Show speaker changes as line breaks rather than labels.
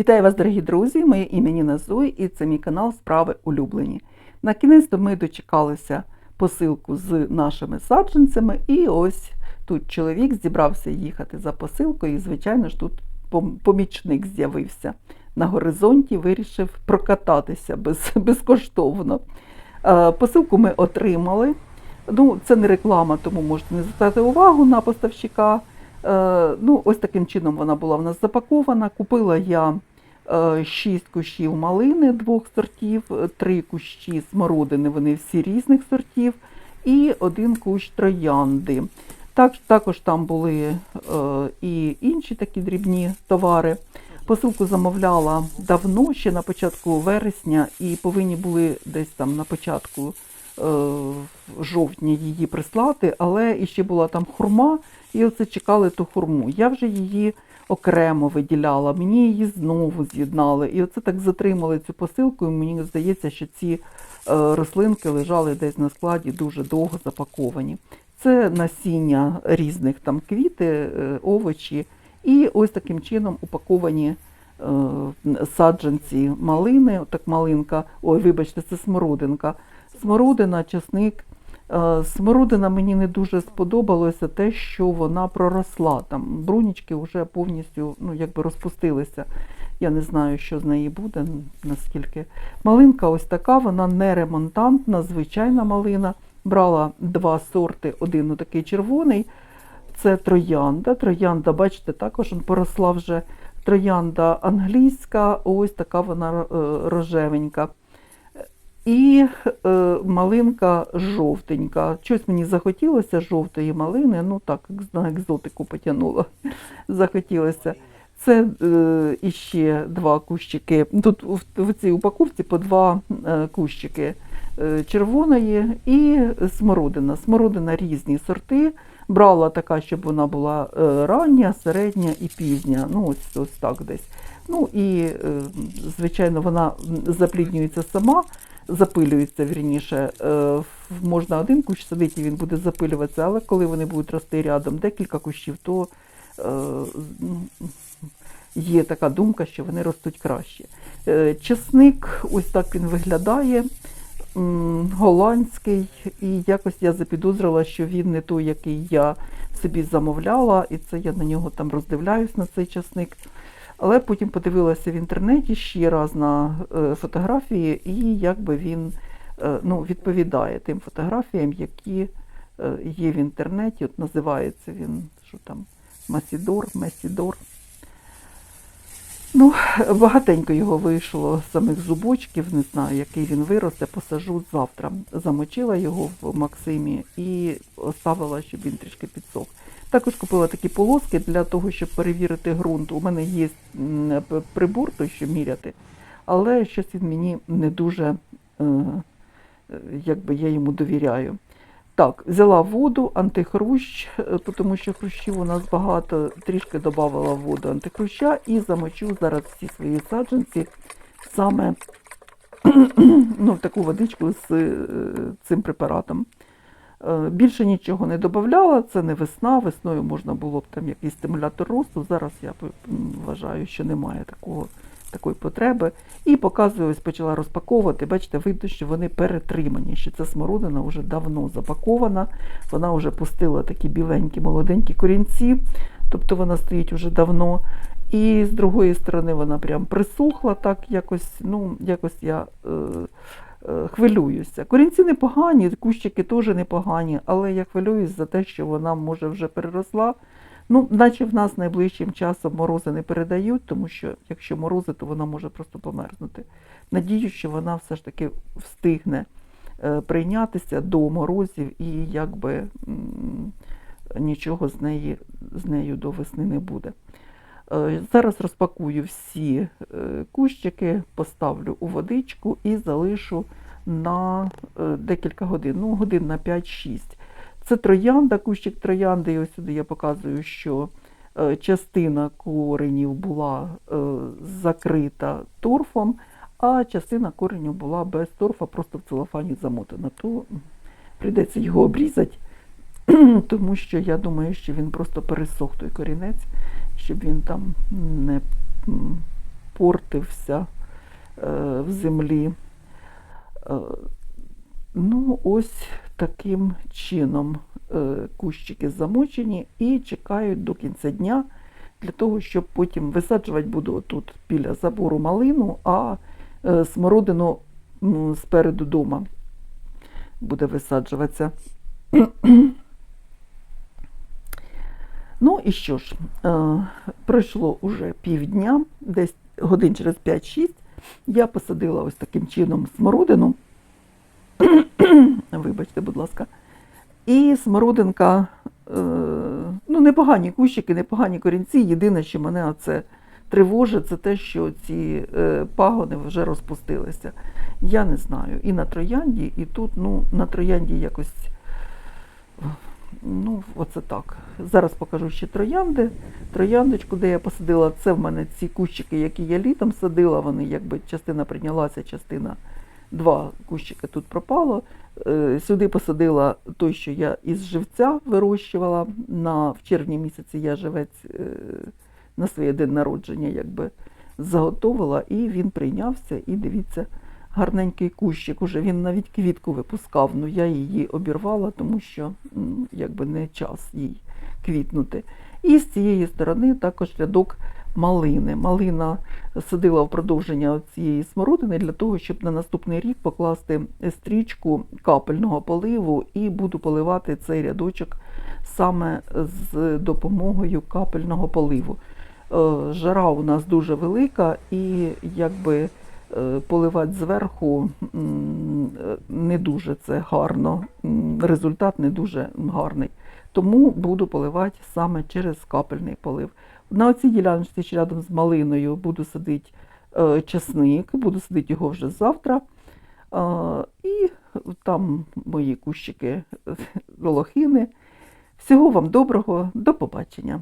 Вітаю вас, дорогі друзі! Моє ім'я Ніна Зой і це мій канал Справи улюблені. На кінець ми дочекалися посилку з нашими саджанцями, і ось тут чоловік зібрався їхати за посилкою, і, звичайно ж, тут помічник з'явився на горизонті, вирішив прокататися без, безкоштовно. Е, Посилку ми отримали. Ну, це не реклама, тому можете не звертати увагу на поставщика. Е, ну, ось таким чином вона була в нас запакована. Купила я е, шість кущів малини двох сортів, е, три кущі смородини, вони всі різних сортів, і один кущ троянди. Так, також там були і інші такі дрібні товари. Посилку замовляла давно, ще на початку вересня, і повинні були десь там на початку е, жовтня її прислати, але іще була там хурма, і оце чекали ту хурму. Я вже її окремо виділяла, мені її знову з'єднали. І оце так затримали цю посилку, і мені здається, що ці е, рослинки лежали десь на складі дуже довго запаковані. Це насіння різних там квіти, е, овочі, і ось таким чином упаковані саджанці малини, так малинка, ой, вибачте, це смородинка. Смородина, часник. Е, Смородина мені не дуже сподобалося те, що вона проросла. Там брунічки вже повністю ну, якби розпустилися. Я не знаю, що з неї буде, наскільки. Малинка ось така, вона не ремонтантна, звичайна малина. Брала два сорти, один такий червоний, це троянда. Троянда, бачите, також поросла вже троянда англійська, ось така вона е, рожевенька. І е, малинка жовтенька. Щось мені захотілося жовтої малини, ну так, на екзотику потягнуло. захотілося. Це е, іще два кущики. Тут в, в цій упаковці по два е, кущики е, червоної і смородина. Смородина різні сорти. Брала така, щоб вона була е, рання, середня і пізня. Ну, ось, ось так десь. Ну і, е, звичайно, вона запліднюється сама, запилюється вірніше. Е, можна один кущ садити, і він буде запилюватися, але коли вони будуть рости рядом декілька кущів, то е, ну, є така думка, що вони ростуть краще. Е, Чесник, ось так він виглядає. Голландський, і якось я запідозрила, що він не той, який я собі замовляла, і це я на нього там роздивляюсь на цей часник. Але потім подивилася в інтернеті ще раз на е, фотографії, і якби він е, ну, відповідає тим фотографіям, які е, є в інтернеті. От називається він, що там, Масідор, Месідор. Ну, багатенько його вийшло з самих зубочків, не знаю, який він виросте, посажу завтра. Замочила його в Максимі і оставила, щоб він трішки підсох. Також купила такі полоски для того, щоб перевірити ґрунт. У мене є прибор, той, що міряти, але щось він мені не дуже, е, якби я йому довіряю. Так, взяла воду, антихрущ, е, тому що хрущів у нас багато, трішки додавала воду антихруща і замочу зараз всі свої саджанці саме ну, в таку водичку з е, цим препаратом. Е, Більше нічого не додавала, це не весна. Весною можна було б там якийсь стимулятор росту. Зараз я вважаю, що немає такого, такої потреби. І показую, ось почала розпаковувати. Бачите, видно, що вони перетримані, що ця смородина вже давно запакована, вона вже пустила такі біленькі, молоденькі корінці, тобто вона стоїть вже давно. І з другої сторони вона прям присухла, так якось, ну, якось я. Е, хвилююся. Корінці непогані, кущики теж непогані, але я хвилююсь за те, що вона може вже переросла. Ну, наче в нас найближчим часом морози не передають, тому що якщо морози, то вона може просто померзнути. Надію, що вона все ж таки встигне е, прийнятися до морозів і якби нічого з, неї, з нею до весни не буде. Е, Зараз розпакую всі е, кущики, поставлю у водичку і залишу на е, декілька годин, ну годин на 5-6. Це троянда, кущик троянди, і ось сюди я показую, що частина коренів була закрита торфом, а частина коренів була без торфа, просто в целофані замотана. То прийдеться його обрізати, тому що я думаю, що він просто пересох той корінець, щоб він там не портився е, в землі. Е, Ну, ось таким чином е, кущики замочені і чекають до кінця дня для того, щоб потім висаджувати буду тут біля забору малину, а е, смородину спереду дома буде висаджуватися. Ну і що ж, е, пройшло уже півдня, десь годин через 5-6. Я посадила ось таким чином смородину. Вибачте, будь ласка. І смородинка, е, ну, непогані кущики, непогані корінці. Єдине, що мене оце тривожить, це те, що ці е, пагони вже розпустилися. Я не знаю. І на троянді, і тут, ну, на троянді якось. Ну, оце так. Зараз покажу ще троянди. Трояндочку, де я посадила, це в мене ці кущики, які я літом садила, вони якби частина прийнялася, частина два кущики тут пропало. Е, Сюди посадила той, що я із живця вирощувала. На, в червні місяці я живець е, на своє день народження якби заготовила, і він прийнявся. І дивіться, гарненький кущик. Уже він навіть квітку випускав. Ну я її обірвала, тому що якби не час їй квітнути. І з цієї сторони також рядок малини. Малина садила в продовження цієї смородини для того, щоб на наступний рік покласти стрічку капельного поливу і буду поливати цей рядочок саме з допомогою капельного поливу. Е, Жара у нас дуже велика, і якби поливати зверху е, не дуже це гарно, результат не дуже гарний. Тому буду поливати саме через капельний полив. На цій ділянці рядом з малиною буду садити е, часник, буду садити його вже завтра. Е, і там мої кущики е, лохини. Всього вам доброго, до побачення.